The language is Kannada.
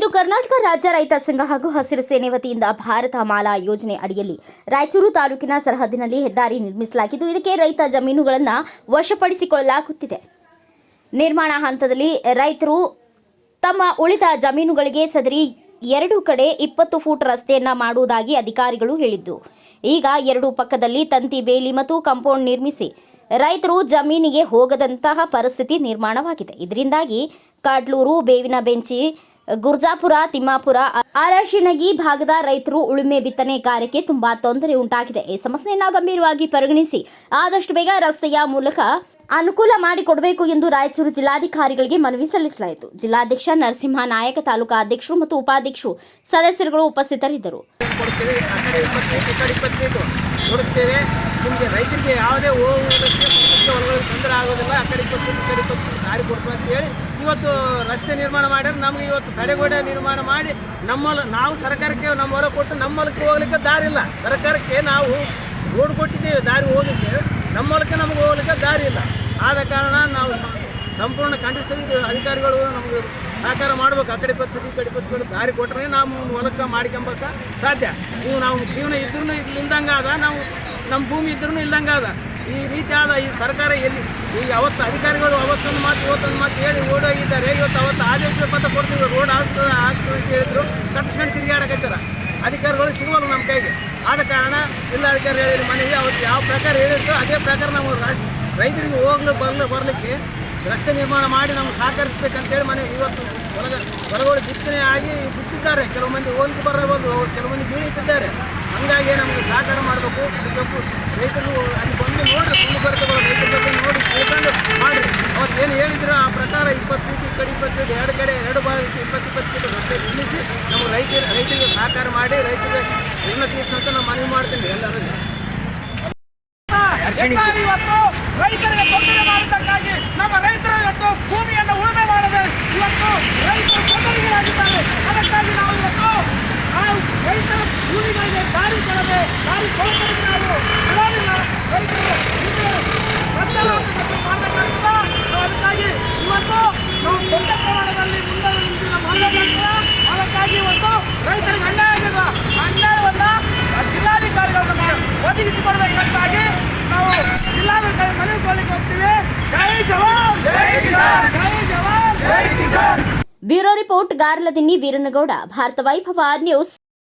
ಇಂದು ಕರ್ನಾಟಕ ರಾಜ್ಯ ರೈತ ಸಂಘ ಹಾಗೂ ಹಸಿರು ಸೇನೆ ವತಿಯಿಂದ ಭಾರತ ಮಾಲಾ ಯೋಜನೆ ಅಡಿಯಲ್ಲಿ ರಾಯಚೂರು ತಾಲೂಕಿನ ಸರಹದ್ದಿನಲ್ಲಿ ಹೆದ್ದಾರಿ ನಿರ್ಮಿಸಲಾಗಿದ್ದು, ಇದಕ್ಕೆ ರೈತ ಜಮೀನುಗಳನ್ನು ವಶಪಡಿಸಿಕೊಳ್ಳಲಾಗುತ್ತಿದೆ. ನಿರ್ಮಾಣ ಹಂತದಲ್ಲಿ ರೈತರು ತಮ್ಮ ಉಳಿದ ಜಮೀನುಗಳಿಗೆ ಸದರಿ ಎರಡು ಕಡೆ ಇಪ್ಪತ್ತು ಫೂಟ್ ರಸ್ತೆಯನ್ನು ಮಾಡುವುದಾಗಿ ಅಧಿಕಾರಿಗಳು ಹೇಳಿದ್ದು, ಈಗ ಎರಡು ಪಕ್ಕದಲ್ಲಿ ತಂತಿ ಬೇಲಿ ಮತ್ತು ಕಾಂಪೌಂಡ್ ನಿರ್ಮಿಸಿ ರೈತರು ಜಮೀನಿಗೆ ಹೋಗದಂತಹ ಪರಿಸ್ಥಿತಿ ನಿರ್ಮಾಣವಾಗಿದೆ. ಇದರಿಂದಾಗಿ ಕಾಡ್ಲೂರು ಬೇವಿನ ಬೆಂಚಿ ಗುರ್ಜಾಪುರ, ತಿಮ್ಮಾಪುರ, ಅರಶಿಣಗಿ ಭಾಗದ ರೈತರು ಉಳುಮೆ ಬಿತ್ತನೆ ಕಾರ್ಯಕ್ಕೆ ತುಂಬಾ ತೊಂದರೆ ಉಂಟಾಗಿದೆ. ಈ ಸಮಸ್ಯೆಯನ್ನು ಗಂಭೀರವಾಗಿ ಪರಿಗಣಿಸಿ ಆದಷ್ಟು ಬೇಗ ರಸ್ತೆಯ ಮೂಲಕ ಅನುಕೂಲ ಮಾಡಿಕೊಡಬೇಕು ಎಂದು ರಾಯಚೂರು ಜಿಲ್ಲಾಧಿಕಾರಿಗಳಿಗೆ ಮನವಿ ಸಲ್ಲಿಸಲಾಯಿತು. ಜಿಲ್ಲಾಧ್ಯಕ್ಷ ನರಸಿಂಹ ನಾಯಕ, ತಾಲೂಕಾ ಅಧ್ಯಕ್ಷರು ಮತ್ತು ಉಪಾಧ್ಯಕ್ಷರು ಸದಸ್ಯರುಗಳು ಉಪಸ್ಥಿತರಿದ್ದರು. ಯಾವುದೇ ತೊಂದರೆ ಆಗೋದಿಲ್ಲ. ದಾರಿ ಕೊಡ್ತು ಅಂತ ಹೇಳಿ ಇವತ್ತು ರಸ್ತೆ ನಿರ್ಮಾಣ ಮಾಡ್ಯಾರ. ನಮ್ಗೆ ಇವತ್ತು ತಡೆಗೋಡೆ ನಿರ್ಮಾಣ ಮಾಡಿ ನಮ್ಮ ನಾವು ಸರ್ಕಾರಕ್ಕೆ ನಮ್ಮ ಹೊಲ ಕೊಟ್ಟು ನಮ್ಮ ಹೊಲಕ್ಕೆ ಹೋಗ್ಲಿಕ್ಕೆ ದಾರಿ ಇಲ್ಲ. ಸರ್ಕಾರಕ್ಕೆ ನಾವು ರೋಡ್ ಕೊಟ್ಟಿದ್ದೇವೆ, ದಾರಿ ಹೋಗಲಿಕ್ಕೆ ನಮ್ಮ ಹೊಲಕ್ಕೆ ನಮಗೆ ಹೋಗ್ಲಿಕ್ಕೆ ದಾರಿ ಇಲ್ಲ. ಆದ ಕಾರಣ ನಾವು ಸಂಪೂರ್ಣ ಖಂಡಿಸ್ತೀವಿ. ಅಧಿಕಾರಿಗಳು ನಮಗೆ ಸಹಕಾರ ಮಾಡ್ಬೇಕು. ಆ ಕಡೆ ಪತ್ತಿ ಕಡೆ ಪತ್ತಿ ದಾರಿ ಕೊಟ್ಟರೆ ನಾವು ಹೊಲಕ್ಕೆ ಮಾಡ್ಕೊಂಬಕ ಸಾಧ್ಯ. ಇವು ನಾವು ಜೀವನ ಇದ್ರೂ ಇಲ್ದಂಗೆ ಅದ ನಾವು ನಮ್ಮ ಭೂಮಿ ಇದ್ರೂ ಇಲ್ಲಂಗಾದ ಈ ರೀತಿ ಆದ ಈ ಸರ್ಕಾರ ಎಲ್ಲಿ ಈಗ ಅವತ್ತು ಅಧಿಕಾರಿಗಳು ಅವತ್ತೊಂದು ಮಾತು, ಇವತ್ತೊಂದು ಮಾತು ಹೇಳಿ ಓಡೋಗಿದ್ದಾರೆ ಇವತ್ತು ಅವತ್ತು ಆದೇಶ ಪತ್ರ ಕೊಡ್ತೀವಿ, ರೋಡ್ ಆಗ್ತದೆ ಆಗ್ತದೆ ಅಂತ ಹೇಳಿದ್ರು. ತಪ್ಪಿಸ್ಕೊಂಡು ತಿರುಗಾಡಕತ್ತಾರ ಅಧಿಕಾರಿಗಳು ಸಿಗುವಲ್ಲ ನಮ್ಮ ಕೈಗೆ. ಆದ ಕಾರಣ ಜಿಲ್ಲಾಧಿಕಾರಿ ಹೇಳಿದ ಮನೆಗೆ ಅವತ್ತು ಯಾವ ಪ್ರಕಾರ ಹೇಳಿದ್ರು ಅದೇ ಪ್ರಕಾರ ನಾವು ರೈತರಿಗೆ ಹೋಗ್ಲು, ಬರ್ಲು, ಬರಲಿಕ್ಕೆ ರಸ್ತೆ ನಿರ್ಮಾಣ ಮಾಡಿ ನಮ್ಗೆ ಸಹಕರಿಸ್ಬೇಕಂತೇಳಿ ಮನೆ ಇವತ್ತು ಹೊರಗ ಹೊರಗಡೆ ಬಿತ್ತನೆ ಆಗಿ ಬಿಟ್ಟಿದ್ದಾರೆ ಕೆಲವು ಮಂದಿ ಹೋಗಿ ಬರಬಹುದು, ಕೆಲವು ಮಂದಿ ಬೀಳುತ್ತಿದ್ದಾರೆ ಹಂಗಾಗಿ ನಮಗೆ ಸಹಕಾರ ಮಾಡಬೇಕು ರೈತರು ರೈತರ ಬಗ್ಗೆ ನೋಡಿ ತಿಳ್ಕೊಂಡು ಮಾಡಿರಿ ಏನು ಹೇಳಿದ್ರು ಆ ಪ್ರಕಾರ ಇಪ್ಪತ್ತು ಫೀಟ್ ಈ ಕಡೆ ಇಪ್ಪತ್ತು ಫೀಟ್ ಎರಡು ಕಡೆ ಎರಡು ಬಾರಿ ಇಪ್ಪತ್ತು ಇಪ್ಪತ್ತು ಫೀಟ್ ರಸ್ತೆ ನಿಲ್ಲಿಸಿ ನಮ್ಮ ರೈತರ ರೈತರಿಗೆ ಸಹಕಾರ ಮಾಡಿ ರೈತರಿಗೆ ಉನ್ನತಿ ಅಂತ ನಾವು ಮನವಿ ಮಾಡ್ತೀನಿ ಎಲ್ಲರಿಗೂ ಇವತ್ತು? ರೈತರಿಗೆ ತೊಂದರೆ ಮಾಡುವುದಕ್ಕಾಗಿ ನಮ್ಮ ರೈತರು ಇವತ್ತು ಭೂಮಿಯನ್ನು ಉಳುಮೆ ಮಾಡದೆ ಇವತ್ತು ರೈತರು ತೊಂದರೆಗಳಾಗಿದ್ದಾರೆ ಅದಕ್ಕಾಗಿ ನಾವು ಇವತ್ತು ರೈತರ ಭೂಮಿಗಳಿಗೆ ದಾರಿ ಕೊಡದೆ ದಾರಿ ಕೊಡಬೇಕು ನಾವು. ಅದಕ್ಕಾಗಿ ಇವತ್ತು ನಾವು ಇವತ್ತು bureau report Garladinni Veeranagouda Bharatha Vaibhava news.